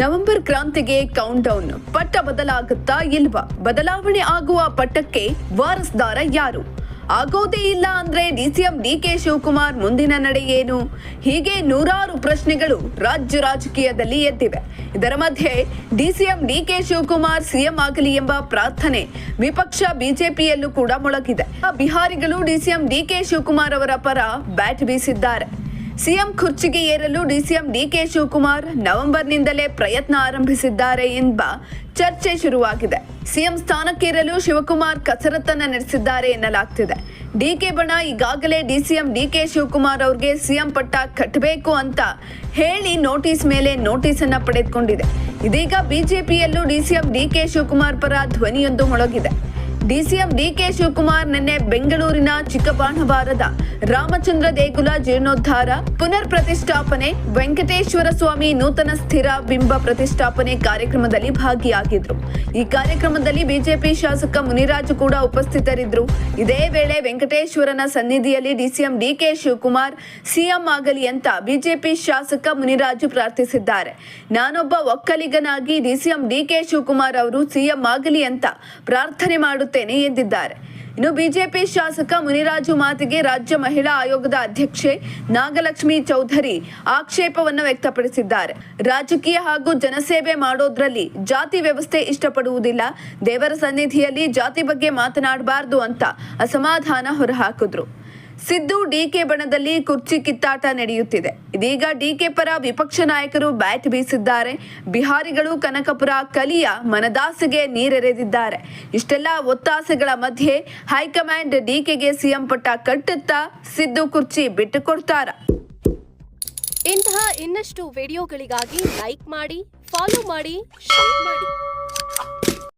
November ಕ್ರಾಂತಿಗೆ count down ಪಟ್ಟ ಬದಲಾಗುತ್ತಾ ಇಲ್ವ? ಬದಲಾವಣೆ ಆಗುವ ಪಟ್ಟಕ್ಕೆ ವಾರಸ್ದಾರ ಯಾರು? ಆಗೋದೇ ಇಲ್ಲ ಅಂದ್ರೆ ಡಿಸಿಎಂ ಡಿಕೆ ಶಿವಕುಮಾರ್ ಮುಂದಿನ ನಡೆ ಏನು? ಹೀಗೆ ನೂರಾರು ಪ್ರಶ್ನೆಗಳು ರಾಜ್ಯ ರಾಜಕೀಯದಲ್ಲಿ ಎದ್ದಿವೆ. ಇದರ ಮಧ್ಯೆ ಡಿಸಿಎಂ ಡಿಕೆ ಶಿವಕುಮಾರ್ ಸಿಎಂ ಆಗಲಿ ಎಂಬ ಪ್ರಾರ್ಥನೆ ವಿಪಕ್ಷ ಬಿಜೆಪಿಯಲ್ಲೂ ಕೂಡ ಮೊಳಗಿದೆ. ಬಿಹಾರಿಗಳು ಡಿಸಿಎಂ ಡಿಕೆ ಶಿವಕುಮಾರ್ ಅವರ ಪರ ಬ್ಯಾಟ್ ಬೀಸಿದ್ದಾರೆ. ಸಿಎಂ ಕುರ್ಚಿಗೆ ಏರಲು ಡಿಸಿಎಂ ಡಿಕೆ ಶಿವಕುಮಾರ್ ನವೆಂಬರ್ನಿಂದಲೇ ಪ್ರಯತ್ನ ಆರಂಭಿಸಿದ್ದಾರೆ ಎಂಬ ಚರ್ಚೆ ಶುರುವಾಗಿದೆ. ಸಿಎಂ ಸ್ಥಾನಕ್ಕೇರಲು ಶಿವಕುಮಾರ್ ಕಸರತ್ತನ್ನ ನಡೆಸಿದ್ದಾರೆ ಎನ್ನಲಾಗ್ತಿದೆ. ಡಿಕೆ ಬಣ ಈಗಾಗಲೇ ಡಿಸಿಎಂ ಡಿಕೆ ಶಿವಕುಮಾರ್ ಅವ್ರಿಗೆ ಸಿಎಂ ಪಟ್ಟ ಕಟ್ಟಬೇಕು ಅಂತ ಹೇಳಿ ನೋಟಿಸ್ ಮೇಲೆ ನೋಟಿಸ್ ಅನ್ನ ಪಡೆದುಕೊಂಡಿದೆ. ಇದೀಗ ಬಿಜೆಪಿಯಲ್ಲೂ ಡಿಸಿಎಂ ಡಿಕೆ ಶಿವಕುಮಾರ್ ಪರ ಧ್ವನಿಯೊಂದು ಮೊಳಗಿದೆ. ಡಿಸಿಎಂ ಡಿಕೆ ಶಿವಕುಮಾರ್ ನಿನ್ನೆ ಬೆಂಗಳೂರಿನ ಚಿಕ್ಕಬಾಣವಾರದ ರಾಮಚಂದ್ರ ದೇಗುಲ ಜೀರ್ಣೋದ್ಧಾರ ಪುನರ್ ಪ್ರತಿಷ್ಠಾಪನೆ ವೆಂಕಟೇಶ್ವರ ಸ್ವಾಮಿ ನೂತನ ಸ್ಥಿರ ಬಿಂಬ ಪ್ರತಿಷ್ಠಾಪನೆ ಕಾರ್ಯಕ್ರಮದಲ್ಲಿ ಭಾಗಿಯಾಗಿದ್ರು. ಈ ಕಾರ್ಯಕ್ರಮದಲ್ಲಿ ಬಿಜೆಪಿ ಶಾಸಕ ಮುನಿರಾಜು ಕೂಡ ಉಪಸ್ಥಿತರಿದ್ದರು ಇದೇ ವೇಳೆ ವೆಂಕಟೇಶ್ವರನ ಸನ್ನಿಧಿಯಲ್ಲಿ ಡಿಸಿಎಂ ಡಿಕೆ ಶಿವಕುಮಾರ್ ಸಿಎಂ ಆಗಲಿ ಅಂತ ಬಿಜೆಪಿ ಶಾಸಕ ಮುನಿರಾಜು ಪ್ರಾರ್ಥಿಸಿದ್ದಾರೆ. ನಾನೊಬ್ಬ ಒಕ್ಕಲಿಗನಾಗಿ ಡಿಸಿಎಂ ಡಿಕೆ ಶಿವಕುಮಾರ್ ಅವರು ಸಿಎಂ ಆಗಲಿ ಅಂತ ಪ್ರಾರ್ಥನೆ ಮಾಡುತ್ತೇನೆ. ಎಂದಿದ್ದಾರೆ. ಇನ್ನು ಬಿಜೆಪಿ ಶಾಸಕ ಮುನಿರಾಜು ಮಾತಿಗೆ ರಾಜ್ಯ ಮಹಿಳಾ ಆಯೋಗದ ಅಧ್ಯಕ್ಷೆ ನಾಗಲಕ್ಷ್ಮಿ ಚೌಧರಿ ಆಕ್ಷೇಪವನ್ನು ವ್ಯಕ್ತಪಡಿಸಿದ್ದಾರೆ. ರಾಜಕೀಯ ಹಾಗೂ ಜನಸೇವೆ ಮಾಡೋದ್ರಲ್ಲಿ ಜಾತಿ ವ್ಯವಸ್ಥೆ ಇಷ್ಟಪಡುವುದಿಲ್ಲ. ದೇವರ ಸನ್ನಿಧಿಯಲ್ಲಿ ಜಾತಿ ಬಗ್ಗೆ ಮಾತನಾಡಬಾರದು ಅಂತ ಅಸಮಾಧಾನ ಹೊರಹಾಕಿದ್ರು. ಸಿದ್ದು ಡಿಕೆ ಬಣದಲ್ಲಿ ಕುರ್ಚಿ ಕಿತ್ತಾಟ ನಡೆಯುತ್ತಿದೆ. ಇದೀಗ ಡಿಕೆ ಪರ ವಿಪಕ್ಷ ನಾಯಕರು ಬ್ಯಾಟ್ ಬೀಸಿದ್ದಾರೆ. ಬಿಹಾರಿಗಳು ಕನಕಪುರ ಕಲಿಯ ಮನದಾಸೆಗೆ ನೀರೆರೆದಿದ್ದಾರೆ. ಇಷ್ಟೆಲ್ಲ ಒತ್ತಾಸೆಗಳ ಮಧ್ಯೆ ಹೈಕಮಾಂಡ್ ಡಿಕೆಗೆ ಸಿಎಂ ಪಟ್ಟ ಕಟ್ಟುತ್ತಾ ಸಿದ್ದು ಕುರ್ಚಿ ಬಿಟ್ಟು ಕೊಡ್ತಾರ? ಇಂತಹ ಇನ್ನಷ್ಟು ವಿಡಿಯೋಗಳಿಗಾಗಿ ಲೈಕ್ ಮಾಡಿ, ಫಾಲೋ ಮಾಡಿ, ಶೇರ್ ಮಾಡಿ.